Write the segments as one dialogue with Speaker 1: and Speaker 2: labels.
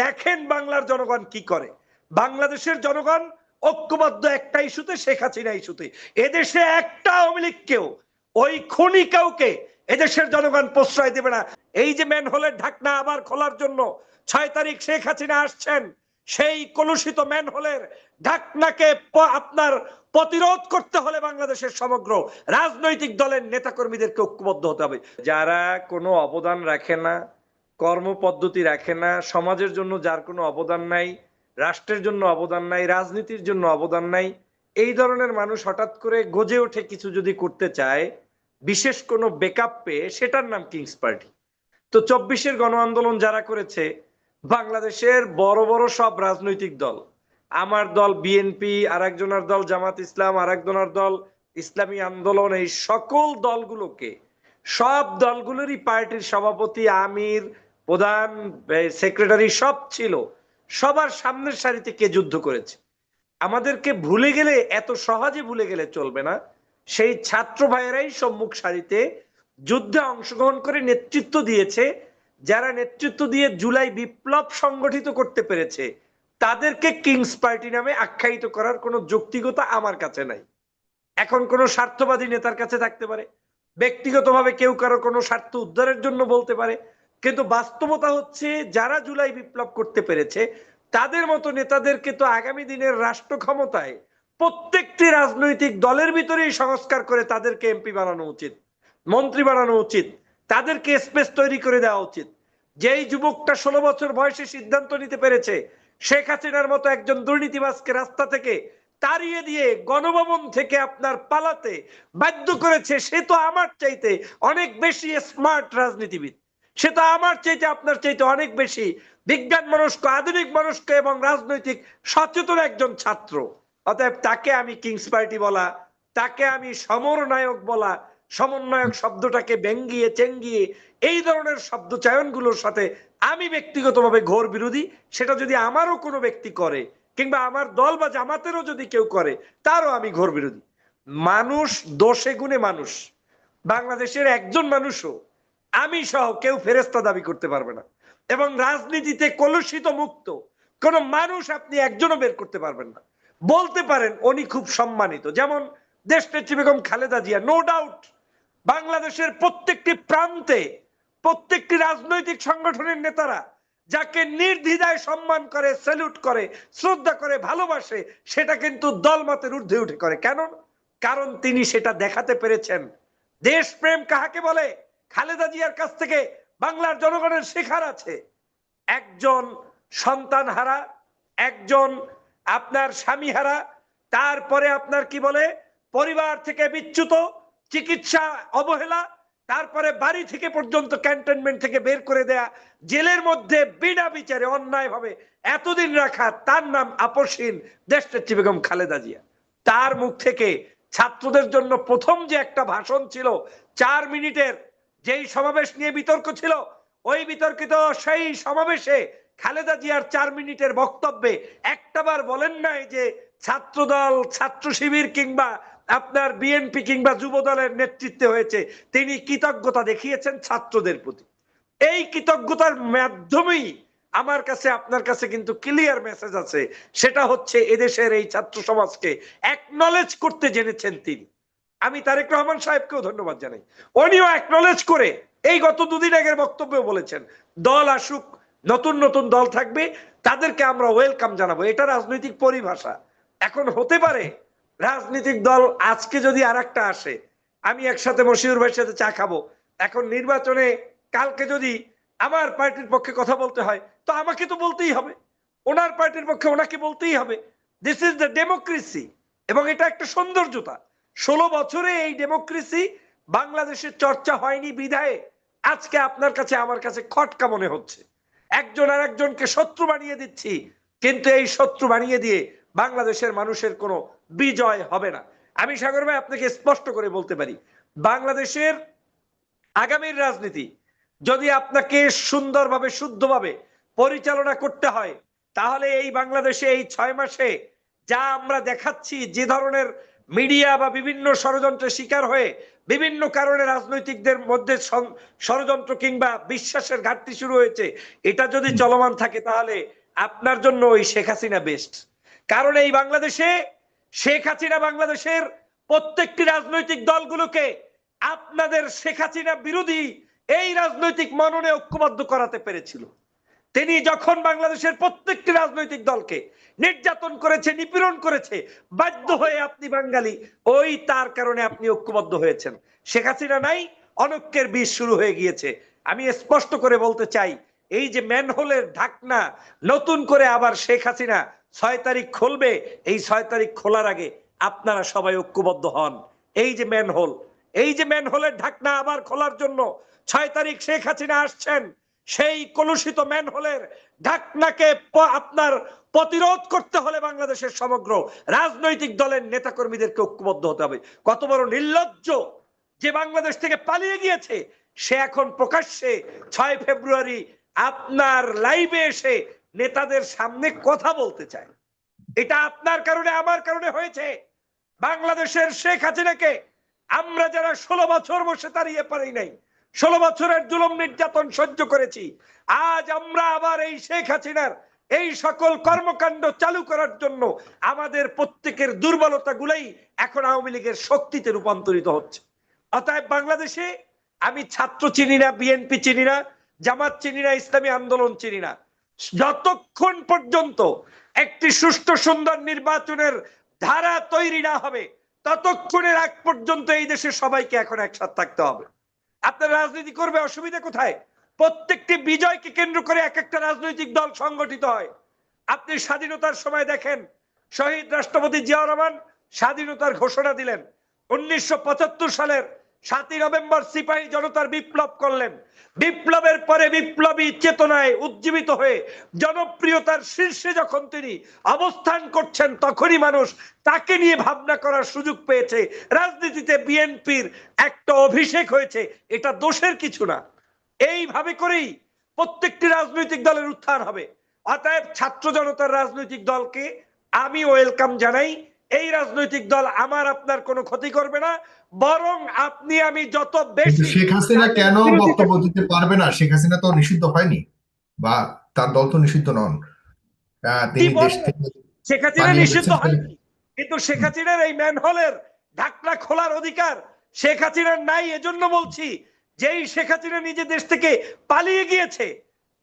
Speaker 1: দেখেন বাংলার জনগণ কি করে। বাংলাদেশের জনগণ ঐক্যবদ্ধ একটা ইস্যুতে, শেখ হাসিনা ইস্যুতে। এদেশে একটা আওয়ামী লীগকেও ওই খনি কাউকে এদেশের জনগণ প্রশ্রয় দেবে না। এই যে ম্যান হোলের ঢাকনা আবার খোলার জন্য ছয় তারিখ শেখ হাসিনা আসছেন, সেই কলুষিত ম্যান হোলের ঢাকনাকে আপনার প্রতিরোধ করতে হলে বাংলাদেশের সমগ্র রাজনৈতিক দলের নেতাকর্মীদেরকে ঐক্যবদ্ধ হতে হবে। যারা কোনো অবদান রাখে না কর্মপদ্ধতি রাখে না, সমাজের জন্য যার কোনো অবদান নাই, রাষ্ট্রের জন্য অবদান নাই, রাজনীতির জন্য অবদান নাই, এই ধরনের মানুষ হঠাৎ করে গজে ওঠে কিছু যদি করতে চায়, বিশেষ কোনো বেকআপ পেয়ে সেটার নাম কিংস পার্টি তো চব্বিশের গণ আন্দোলন যারা করেছে, বাংলাদেশের বড় বড় সব রাজনৈতিক দল, আমার দল বিএনপি আর একজনের দল জামাত ইসলাম আর একজনের দল ইসলামী আন্দোলন, এই সকল দলগুলোকে, সব দলগুলোরই পার্টির সভাপতি আমির প্রধান সেক্রেটারি সব ছিল। সবার সামনের সারিতে কে যুদ্ধ করেছে? আমাদেরকে ভুলে গেলে, এত সহজে ভুলে গেলে চলবে না। সেই ছাত্র ভাইয়েরাই সম্মুখ সারিতে যুদ্ধে অংশগ্রহণ করে নেতৃত্ব দিয়েছে। যারা নেতৃত্ব দিয়ে জুলাই বিপ্লব সংগঠিত করতে পেরেছে, তাদেরকে কিংস পার্টি নামে আখ্যায়িত করার কোনো যৌক্তিকতা আমার কাছে নাই। এখন কোনো স্বার্থবাদী নেতার কাছে থাকতে পারে। ব্যক্তিগতভাবে কেউ কারও কোনো স্বার্থ উদ্ধারের জন্য বলতে পারে। কিন্তু বাস্তবতা হচ্ছে যারা জুলাই বিপ্লব করতে পেরেছে, তাদের মতো নেতাদেরকে তো আগামী দিনের রাষ্ট্র ক্ষমতায় প্রত্যেকটি রাজনৈতিক দলের ভিতরেই সংস্কার করে তাদেরকে এমপি বানানো উচিত, মন্ত্রী বানানো উচিত, তাদেরকে স্পেস তৈরি করে দেওয়া উচিত। যেই যুবকটা ষোলো বছর বয়সে সিদ্ধান্ত নিতে পেরেছে, শেখ হাসিনার মতো একজন দুর্নীতিবাজকে রাস্তা থেকে তাড়িয়ে দিয়ে গণভবন থেকে আপনার পালাতে বাধ্য করেছে, সে তো আমার চাইতে অনেক বেশি স্মার্ট রাজনীতিবিদ। সে তো আমার চাইতে, আপনার চাইতে অনেক বেশি। বিজ্ঞান মনস্ক, আধুনিক মনস্ক এবং রাজনৈতিক সচেতন একজন ছাত্র। অতএব তাকে আমি কিংস পার্টি বলা, তাকে আমি সমরনায়ক বলা, সমন্বয়ক শব্দটাকে ব্যঙ্গিয়ে চেঙ্গিয়ে এই ধরনের শব্দ চয়নগুলোর সাথে আমি ব্যক্তিগতভাবে ঘোর বিরোধী। সেটা যদি আমারও কোনো ব্যক্তি করে কিংবা আমার দল বা জামাতেরও যদি কেউ করে, তারও আমি ঘোর বিরোধী। মানুষ দোষে গুণে মানুষ। বাংলাদেশের একজন মানুষও আমি সহ কেউ ফেরেস্তা দাবি করতে পারবে না। এবং রাজনীতিতে কলুষিত মুক্ত কোন মানুষ আপনি একজনও বের করতে পারবেন না। বলতে পারেন উনি খুব সম্মানিত। যেমন দেশ নেত্রী বেগম খালেদা জিয়া নো ডাউট বাংলাদেশের প্রত্যেকটি প্রান্তে, প্রত্যেকটি রাজনৈতিক সংগঠনের নেতারা যাকে নির্দ্বিধায় সম্মান করে স্যালুট করে, শ্রদ্ধা করে, ভালোবাসে, সেটা কিন্তু দলমতের ঊর্ধ্বে উঠে করে। কেন? কারণ তিনি সেটা দেখাতে পেরেছেন। দেশপ্রেম কাহাকে বলে? খালেদা জিয়ার কাছ থেকে বাংলার জনগণের শেখার আছে। একজন সন্তান হারা, একজন আপনার স্বামী হারা, তারপরে আপনার কি বলে, পরিবার থেকে বিচ্যুত, চিকিৎসা অবহেলা, তারপরে বাড়ি থেকে পর্যন্ত ক্যান্টনমেন্ট থেকে বের করে দেয়া, জেলের মধ্যে বিনা বিচারে অন্যায় এতদিন রাখা, তার নাম আপসহীন দেশনেত্রী বেগম খালেদা জিয়া। তার মুখ থেকে ছাত্রদের জন্য প্রথম যে একটা ভাষণ ছিল, চার মিনিটের যেই সমাবেশ নিয়ে বিতর্ক ছিল, ওই বিতর্কিত সেই সমাবেশে খালেদা জিয়ার চার মিনিটের বক্তব্যে একটাবার বলেন নাই যে ছাত্রদল ছাত্র শিবির কিংবা আপনার বিএনপি কিংবা যুব দলের নেতৃত্বে হয়েছে। তিনি কৃতজ্ঞতা দেখিয়েছেন ছাত্রদের প্রতি। এই কৃতজ্ঞতার মাধ্যমেই আমার কাছে, আপনার কাছে কিন্তু ক্লিয়ার মেসেজ আছে। সেটা হচ্ছে এদেশের এই ছাত্র সমাজকে একনলেজ করতে জেনেছেন তিনি। আমি তারেক রহমান সাহেবকেও ধন্যবাদ জানাই। উনিও একনলেজ করে এই গত দুদিন আগের বক্তব্য বলেছেন, দল আসুক, নতুন নতুন দল থাকবে, তাদেরকে আমরা ওয়েলকাম জানাব। এটা রাজনৈতিক পরিভাষা। এখন হতে পারে, রাজনৈতিক দল আজকে যদি আর আসে, আমি একসাথে মশিউর ভাইয়ের সাথে চা খাব। এখন নির্বাচনে কালকে যদি আমার পার্টির পক্ষে কথা বলতে হয়, তো আমাকে তো বলতেই হবে। ওনার পার্টির পক্ষে ওনাকে বলতেই হবে। দিস ইজ দ্য ডেমোক্রেসি এবং এটা একটা সৌন্দর্যতা। ষোলো বছরে এই ডেমোক্রেসি বাংলাদেশের চর্চা হয়নি বিধায়। আজকে আপনার কাছে, আমার কাছে খটকা মনে হচ্ছে। একজন আর একজনকে শত্রু বানিয়ে দিচ্ছি, কিন্তু এই শত্রু বানিয়ে দিয়ে বাংলাদেশের মানুষের কোনো বিজয় হবে না। আমি সাগর ভাই আপনাকে স্পষ্ট করে বলতে পারি, বাংলাদেশের আগামীর রাজনীতি যদি আপনাকে সুন্দরভাবে, শুদ্ধভাবে পরিচালনা করতে হয়, তাহলে এই বাংলাদেশে এই ছয় মাসে যা আমরা দেখাচ্ছি, যে ধরনের মিডিয়া বা বিভিন্ন ষড়যন্ত্রের শিকার হয়ে বিভিন্ন কারণে রাজনৈতিকদের মধ্যে ষড়যন্ত্র কিংবা বিশ্বাসের ঘাটতি শুরু হয়েছে, এটা যদি চলমান থাকে তাহলে আপনার জন্য ওই শেখ হাসিনা বেস্ট কারণ এই বাংলাদেশে, শেখ হাসিনা বাংলাদেশের প্রত্যেকটি রাজনৈতিক দলগুলোকে আপনাদের শেখ হাসিনা বিরোধী এই রাজনৈতিক মননে ঐক্যবদ্ধ করাতে পেরেছিল। তিনি যখন বাংলাদেশের প্রত্যেকটি রাজনৈতিক দলকে নির্যাতন করেছে, নিপীড়ন করেছে, বাধ্য হয়ে আপনি বাঙালি, ওই তার কারণে আপনি ঐক্যবদ্ধ হয়েছেন। শেখ হাসিনা নাই, অনৈক্যের বিষ শুরু হয়ে গিয়েছে। আমি স্পষ্ট করে বলতে চাই, এই যে ম্যানহোলের ঢাকনা নতুন করে আবার শেখ হাসিনা ছয় তারিখ খুলবে, এই ছয় তারিখ খোলার আগে আপনারা সবাই ঐক্যবদ্ধ হন। এই যে ম্যানহোল, এই যে ম্যানহোলের ঢাকনা আবার খোলার জন্য ছয় তারিখ শেখ হাসিনা আসছেন সেই কলুষিত ম্যানহোলের ঢাকনাকে আপনার প্রতিরোধ করতে হলে বাংলাদেশের সমগ্র রাজনৈতিক দলের নেতাকর্মীদেরকে ঐক্যবদ্ধ হতে হবে। কত বড় নির্লজ্জ যে বাংলাদেশ থেকে পালিয়ে গিয়েছে, সে এখন প্রকাশ্যে ছয় ফেব্রুয়ারি আপনার লাইভে এসে নেতাদের সামনে কথা বলতে চায়। এটা আপনার কারণে, আমার কারণে হয়েছে। বাংলাদেশের শেখ হাসিনাকে আমরা যারা ষোলো বছর বসে দাঁড়িয়ে পারি নাই ষোলো বছরের জুলুম নির্যাতন সহ্য করেছি। আজ আমরা আবার এই শেখ হাসিনার এই সকল কর্মকাণ্ড চালু করার জন্য আমাদের প্রত্যেকের দুর্বলতা গুলাই এখন আওয়ামী লীগের শক্তিতে রূপান্তরিত হচ্ছে। অতএব বাংলাদেশে আমি ছাত্র চিনি না, বিএনপি চিনি না, জামাত চিনি না, ইসলামী আন্দোলন চিনি না। যতক্ষণ পর্যন্ত একটি সুষ্ঠু সুন্দর নির্বাচনের ধারা তৈরি না হবে, ততক্ষণের আগ পর্যন্ত এই দেশে সবাইকে এখন একসাথে থাকতে হবে। আপনার রাজনীতি করবে অসুবিধা কোথায়? প্রত্যেকটি বিজয়কে কেন্দ্র করে এক একটা রাজনৈতিক দল সংগঠিত হয়। আপনি স্বাধীনতার সময় দেখেন, শহীদ রাষ্ট্রপতি জিয়াউর রহমান স্বাধীনতার ঘোষণা দিলেন। উনিশশো পঁচাত্তর সালের সাতই নভেম্বর সিপাহী জনতার বিপ্লব করলেন। বিপ্লবের পরে বিপ্লবী চেতনায় উজ্জীবিত হয়ে জনপ্রিয়তার শীর্ষে যখন তিনি অবস্থান করছেন, তখনই মানুষ তাকে নিয়ে ভাবনা করার সুযোগ পেয়েছে। রাজনীতিতে বিএনপির একটা অভিষেক হয়েছে, এটা দোষের কিছু না। এইভাবে করেই প্রত্যেকটি রাজনৈতিক দলের উত্থান হবে। অতএব ছাত্র জনতার রাজনৈতিক দলকে আমি ওয়েলকাম জানাই। এই রাজনৈতিক দল আমার আপনার কোনো ক্ষতি করবে না বরং আপনি আমি যত বেশি
Speaker 2: শেখ হাসিনা কেন বক্তব্য দিতে পারবে না? শেখ হাসিনা তো নিষিদ্ধ হয়নি বা তার দল তো নিষিদ্ধ নন। তিনি দেশ থেকে
Speaker 1: শেখ হাসিনা নিষিদ্ধ হয়নি কিন্তু শেখ হাসিনার এই ম্যানহোলের ঢাকনা খোলার অধিকার শেখ হাসিনার নাই এজন্য বলছি যেই শেখ হাসিনা নিজে দেশ থেকে পালিয়ে গিয়েছে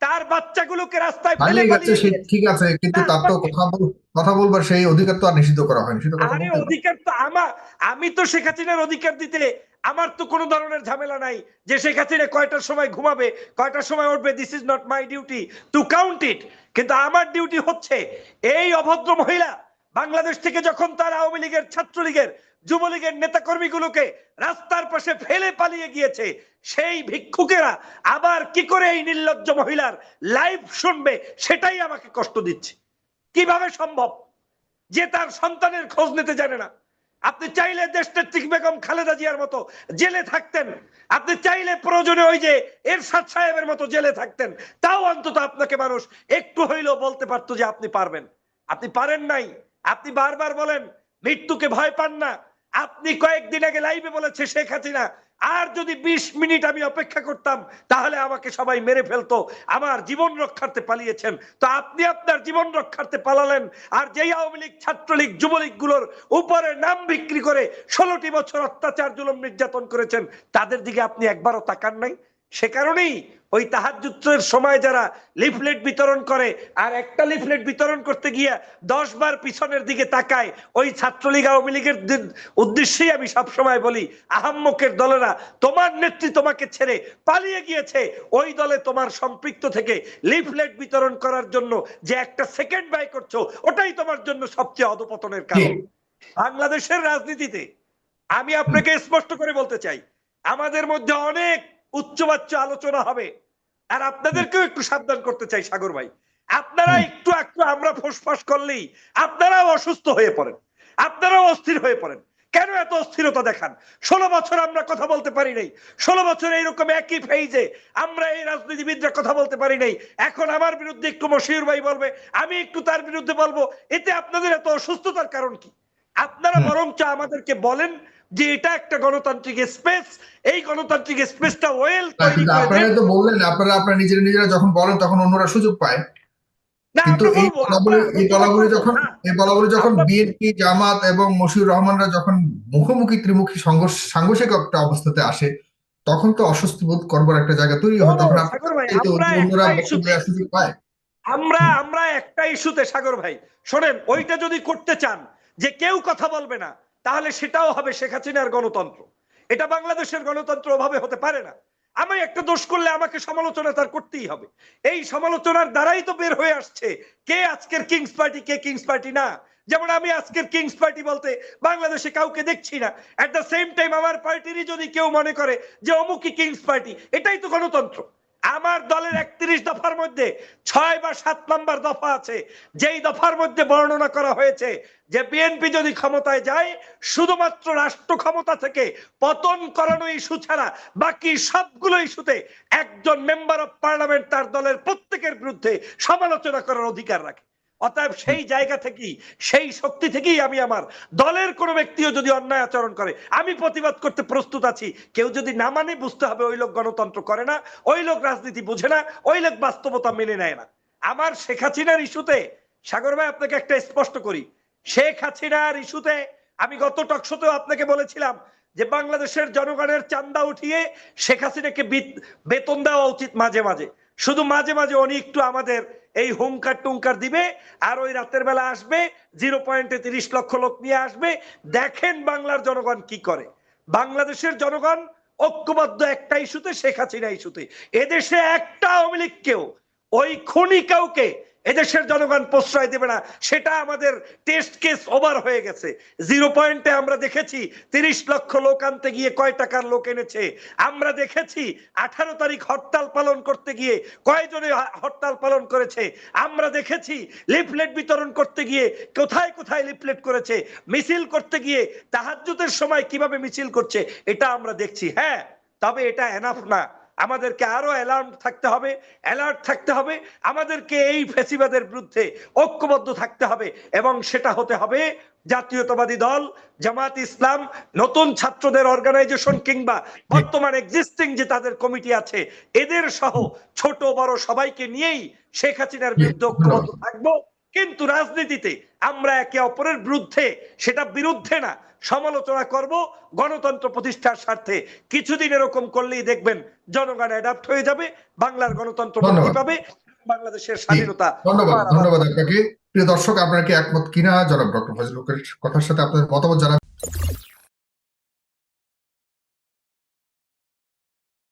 Speaker 1: তার বাচ্চাগুলোকে রাস্তায় ফেলে
Speaker 2: ঠিক আছে কিন্তু তার তো কথা বল- কথা বলবার সেই অধিকার তো আর নিষিদ্ধ করা হয়নি সেটা
Speaker 1: আরে অধিকার তো আমার আমি তো শেখ হাসিনার অধিকার দিতে আমার তো কোনো ধরনের ঝামেলা নাই যে শেখ হাসিনা কয়টার সময় ঘুমাবে কয়টার সময় উঠবে this is not my duty to count it কিন্তু আমার ডিউটি হচ্ছে এই অভদ্র মহিলা বাংলাদেশ থেকে যখন তার আওয়ামী লীগের ছাত্রলীগের, যুবলীগের নেতাকর্মীগুলোকে রাস্তার পাশে ফেলে পালিয়ে গিয়েছে, সেই ভিক্ষুকেরা আবার কি করে এই নির্লজ্জ মহিলার লাইভ শুনবে? সেটাই আমাকে কষ্ট দিচ্ছে। কীভাবে সম্ভব? যে তার সন্তানের খোঁজ নিতে জানে না। আপনি চাইলে দেশনেত্রী বেগম খালেদা জিয়ার মতো জেলে থাকতেন। আপনি চাইলে প্রয়োজনে ওই যে এরশাদ সাহেবের মতো জেলে থাকতেন। তাও অন্তত আপনাকে মানুষ একটু হইলেও বলতে পারতো যে আপনি পারবেন। আপনি পারেন নাই। আপনি বারবার বলেন, মৃত্যুকে ভয় পান না। আপনি কয়েকদিন আগে লাইভে বলেছে শেখ হাসিনা, আর যদি ২০ মিনিট আমি অপেক্ষা করতাম, তাহলে আমাকে সবাই মেরে ফেলতো। আমার জীবন রক্ষার্থে পালিয়েছেন। তো আপনি আপনার জীবন রক্ষার্থে পালালেন, আর যেই আওয়ামী লীগ, ছাত্রলীগ যুবলীগগুলোর উপরে নাম বিক্রি করে ষোলোটি বছর অত্যাচার, জুলুম নির্যাতন করেছেন, তাদের দিকে আপনি একবারও তাকান নাই? সে কারণেই ওই তাহাজুত্রের সময় যারা লিফলেট বিতরণ করে আর একটা লিফলেট বিতরণ করতে গিয়ে দশ বার পিছনের দিকে তাকায় ওই ছাত্রলীগ আওয়ামী লীগের উদ্দেশ্যেই আমি সব সময় বলি আহাম্মকের দলেরা তোমার নেত্রী তোমাকে ছেড়ে পালিয়ে গিয়েছে। ওই দলে তোমার সম্পৃক্ত থেকে লিফলেট বিতরণ করার জন্য যে একটা সেকেন্ড ব্যয় করছ ওটাই তোমার জন্য সবচেয়ে অধপতনের কারণ। বাংলাদেশের রাজনীতিতে আমি আপনাকে স্পষ্ট করে বলতে চাই আমাদের মধ্যে অনেক উচ্চবাচ্য আলোচনা হবে। আর আপনাদেরকেও একটু সাবধান করতে চাই সাগর ভাই। আপনারা একটু একটু আমরা ফোসফাস করলেই আপনারাও অসুস্থ হয়ে পড়েন। আপনারাও অস্থির হয়ে পড়েন। কেন এত অস্থিরতা দেখান? ষোলো বছর আমরা কথা বলতে পারি নাই। ষোলো বছর এইরকম একই ফেইজে আমরা এই রাজনীতিবিদরা কথা বলতে পারি নাই। এখন আমার বিরুদ্ধে একটু মশিউর ভাই বলবে আমি একটু তার বিরুদ্ধে বলব। এতে আপনাদের এত অসুস্থতার কারণ কি? আপনারা। বরঞ্চ আমাদেরকে বলেন যে এটা একটা গণতান্ত্রিক স্পেস এই গণতান্ত্রিক স্পেসটা ওয়েল
Speaker 2: আপনারা তো বললেন আপনারা আপনারা নিজেরা নিজেরা যখন বলেন তখন অন্যরা সুযোগ পায়। কিন্তু এই
Speaker 1: বলব,
Speaker 2: বলাবলি এই বলাবলি যখন এই বলাবলি যখন বিএনপি জামাত এবং মশিউর রহমানরা যখন মুখোমুখি ত্রিমুখী সংঘর্ষ সাংঘর্ষিক একটা অবস্থাতে আসে তখন তো অস্বস্তি বোধ করবার একটা জায়গা তৈরি হয়। তখন অন্যরা সুযোগ পায়।
Speaker 1: আমরা আমরা একটা ইস্যুতে সাগর ভাই শোনেন ওইটা যদি করতে চান যে কেউ কথা বলবে না তাহলে সেটাও হবে শেখ হাসিনার গণতন্ত্র। এটা বাংলাদেশের গণতন্ত্র ওভাবে হতে পারে না। আমি একটা দোষ করলে আমাকে সমালোচনা তার করতেই হবে। এই সমালোচনার দ্বারাই তো বের হয়ে আসছে কে আজকের কিংস পার্টি কে কিংস পার্টি না। যেমন আমি আজকের কিংস পার্টি বলতে বাংলাদেশে কাউকে দেখছি না। এট দ্য সেম টাইম আমার পার্টিরই যদি কেউ মনে করে যে অমুকই কিংস পার্টি এটাই তো গণতন্ত্র। আমার দলের একত্রিশ দফার মধ্যে ছয় বা সাত নাম্বার দফা আছে। যেই দফার মধ্যে বর্ণনা করা হয়েছে যে বিএনপি যদি ক্ষমতায় যায়, শুধুমাত্র রাষ্ট্র ক্ষমতা থেকে পতন করানো ইস্যু ছাড়া বাকি সবগুলো ইস্যুতে একজন মেম্বার অফ পার্লামেন্ট তার দলের প্রত্যেকের বিরুদ্ধে সমালোচনা করার অধিকার রাখে। অতএব সেই জায়গা থেকেই, সেই শক্তি থেকেই আমি আমার দলের কোনো ব্যক্তিও যদি অন্যায় আচরণ করে, আমি প্রতিবাদ করতে প্রস্তুত আছি। কেউ যদি না মানে বুঝতে হবে ওই লোক গণতন্ত্র করে না, ওই লোক রাজনীতি বুঝে না, ওই লোক বাস্তবতা মেনে নেয় না। আমার শেখ হাসিনার ইস্যুতে, সাগর ভাই, আপনাকে একটা স্পষ্ট করি। শেখ হাসিনার ইস্যুতে আমি গত টকশোতেও আপনাকে বলেছিলাম যে বাংলাদেশের জনগণের চান্দা উঠিয়ে শেখ হাসিনাকে বিত- বেতন দেওয়া উচিত মাঝে মাঝে। শুধু মাঝে মাঝে উনি একটু আমাদের এই হুঙ্কার টুঙ্কার দিবে, আর ওই রাতের বেলা আসবে, জিরো পয়েন্টে তিরিশ লক্ষ লোক নিয়ে আসবে। দেখেন বাংলার জনগণ কি করে। বাংলাদেশের জনগণ ঐক্যবদ্ধ একটা ইস্যুতে, শেখ হাসিনা ইস্যুতে। এদেশে একটা আওয়ামী লীগ কেউ, ওই খুনি কাউকে এদেশের জনগণ প্রশ্রয় দেবে না। সেটা আমাদের টেস্ট কেস ওভার হয়ে গেছে। জিরো পয়েন্টে আমরা দেখেছি তিরিশ লক্ষ লোক আনতে গিয়ে কয় টাকার লোক এনেছে। আমরা দেখেছি আঠারো তারিখ হরতাল পালন করতে গিয়ে কয়জনে হরতাল পালন করেছে। আমরা দেখেছি লিফলেট বিতরণ করতে গিয়ে কোথায় কোথায় লিফলেট করেছে। মিছিল করতে গিয়ে তাহাজ্জুদের সময় কীভাবে মিছিল করছে, এটা আমরা দেখছি। হ্যাঁ তবে এটা এনাফ না। আমাদেরকে আরও অ্যালার্ম থাকতে হবে অ্যালার্ট থাকতে হবে, আমাদেরকে এই ফেসিবাদের বিরুদ্ধে ঐক্যবদ্ধ থাকতে হবে এবং সেটা হতে হবে জাতীয়তাবাদী দল জামাত ইসলাম, নতুন ছাত্রদের অর্গানাইজেশন কিংবা বর্তমান এক্সিস্টিং যে তাদের কমিটি আছে, এদের সহ ছোট বড় সবাইকে নিয়েই শেখ হাসিনার বিরুদ্ধে ঐক্যবদ্ধ থাকব। কিন্তু রাজনীতিতে আমরা একে অপরের বিরুদ্ধে সেটা বিরুদ্ধে না সমালোচনা করব গণতন্ত্র প্রতিষ্ঠার স্বার্থে। কিছুদিন এরকম করলেই দেখবেন জনগণ অ্যাডাপ্ট হয়ে যাবে বাংলার গণতন্ত্র পাবে বাংলাদেশের স্বাধীনতা
Speaker 2: ধন্যবাদ ধন্যবাদ আপনাকে। প্রিয় দর্শক আপনারা কি একমত কিনা? জনাব ডক্টর ফজলুকের কথার সাথে আপনাদের মতামত জানাবেন?